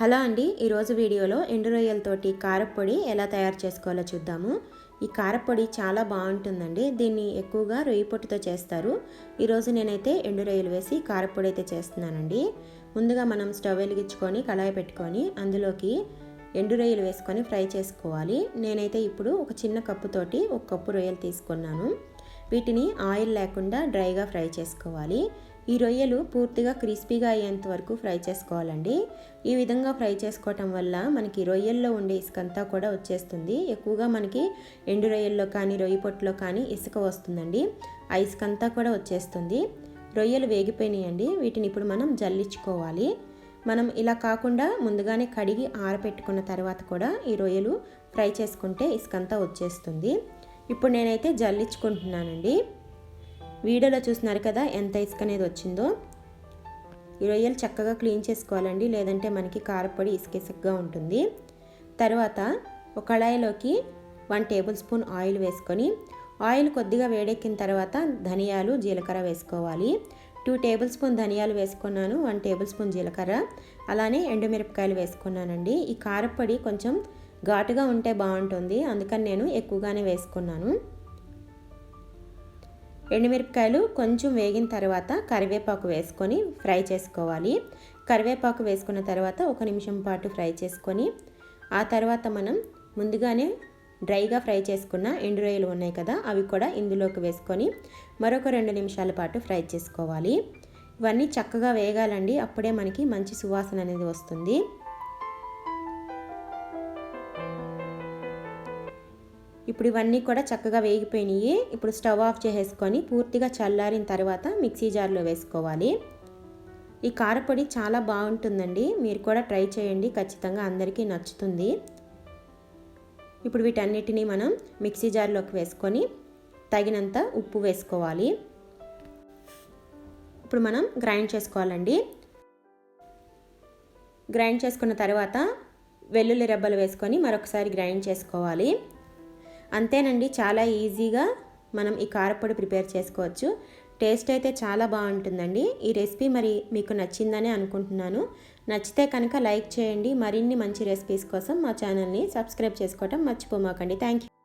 Hello అండి ఈరోజు వీడియోలో ఎండు రొయ్యలతోటి కారపొడి ఎలా తయారు చేసుకోవాలో చూద్దాము. ఈ కారపొడి చాలా బాగుంటుందండి దీన్ని ఎక్కువగా రొయ్యి పొట్టుతో చేస్తారు. ఈరోజు నేనైతే ఎండు రొయ్యలు వేసి కారపొడి అయితే చేస్తున్నానండి. ముందుగా మనం స్టవ్ వెలిగించుకొని కళాయి పెట్టుకొని అందులోకి ఎండు రొయ్యలు వేసుకొని ఫ్రై చేసుకోవాలి. నేనైతే ఇప్పుడు ఒక చిన్న కప్పుతోటి ఒక కప్పు రొయ్యలు తీసుకున్నాను. వీటిని ఆయిల్ లేకుండా డ్రైగా ఫ్రై చేసుకోవాలి. ఈ రొయ్యలు పూర్తిగా క్రిస్పీగా అయ్యేంత వరకు ఫ్రై చేసుకోవాలండి. ఈ విధంగా ఫ్రై చేసుకోవటం వల్ల మనకి రొయ్యల్లో ఉండే ఇసుక అంతా కూడా వచ్చేస్తుంది. ఎక్కువగా మనకి ఎండు రొయ్యల్లో కానీ రొయ్య పొట్టులో కానీ ఇసుక వస్తుందండి. ఆ ఇసుక అంతా కూడా వచ్చేస్తుంది. రొయ్యలు వేగిపోయినాయండి. వీటిని ఇప్పుడు మనం జల్లించుకోవాలి. మనం ఇలా కాకుండా ముందుగానే కడిగి ఆరపెట్టుకున్న తర్వాత కూడా ఈ రొయ్యలు ఫ్రై చేసుకుంటే ఇసుకంతా వచ్చేస్తుంది. ఇప్పుడు నేనైతే జల్లించుకుంటున్నానండి. వీడియోలో చూస్తున్నారు కదా ఎంత ఇసుక అనేది వచ్చిందో. ఈ రొయ్యలు చక్కగా క్లీన్ చేసుకోవాలండి లేదంటే మనకి కారపొడి ఇసుక ఇసుకగా ఉంటుంది. తర్వాత ఒక కళాయిలోకి వన్ టేబుల్ స్పూన్ ఆయిల్ వేసుకొని ఆయిల్ కొద్దిగా వేడెక్కిన తర్వాత ధనియాలు జీలకర్ర వేసుకోవాలి. టూ టేబుల్ స్పూన్ ధనియాలు వేసుకున్నాను వన్ టేబుల్ స్పూన్ జీలకర్ర. అలానే ఎండుమిరపకాయలు వేసుకున్నానండి. ఈ కారపొడి కొంచెం ఘాటుగా ఉంటే బాగుంటుంది అందుకని నేను ఎక్కువగానే వేసుకున్నాను. ఎండుమిరపకాయలు కొంచెం వేగిన తర్వాత కరివేపాకు వేసుకొని ఫ్రై చేసుకోవాలి. కరివేపాకు వేసుకున్న తర్వాత ఒక నిమిషం పాటు ఫ్రై చేసుకొని ఆ తర్వాత మనం ముందుగానే డ్రైగా ఫ్రై చేసుకున్న ఎండు రొయ్యలు ఉన్నాయి కదా అవి కూడా ఇందులోకి వేసుకొని మరొక రెండు నిమిషాల పాటు ఫ్రై చేసుకోవాలి. ఇవన్నీ చక్కగా వేగాలండి అప్పుడే మనకి మంచి సువాసన అనేది వస్తుంది. ఇప్పుడు ఇవన్నీ కూడా చక్కగా వేగిపోయినాయి. ఇప్పుడు స్టవ్ ఆఫ్ చేసేసుకొని పూర్తిగా చల్లారిన తర్వాత మిక్సీ జార్లో వేసుకోవాలి. ఈ కారపొడి చాలా బాగుంటుందండి. మీరు కూడా ట్రై చేయండి. ఖచ్చితంగా అందరికీ నచ్చుతుంది. ఇప్పుడు వీటన్నిటిని మనం మిక్సీ జార్లోకి వేసుకొని తగినంత ఉప్పు వేసుకోవాలి. ఇప్పుడు మనం గ్రైండ్ చేసుకోవాలండి. గ్రైండ్ చేసుకున్న తర్వాత వెల్లుల్లి రెబ్బలు వేసుకొని మరొకసారి గ్రైండ్ చేసుకోవాలి. అంతేనండి చాలా ఈజీగా మనం ఈ కారపొడి ప్రిపేర్ చేసుకోవచ్చు. టేస్ట్ అయితే చాలా బాగుంటుందండి. ఈ రెసిపీ మరి మీకు నచ్చిందని అనుకుంటున్నాను. నచ్చితే కనుక లైక్ చేయండి. మరిన్ని మంచి రెసిపీస్ కోసం మా ఛానల్ని సబ్స్క్రైబ్ చేసుకోవటం మర్చిపోమాకండి. Thank you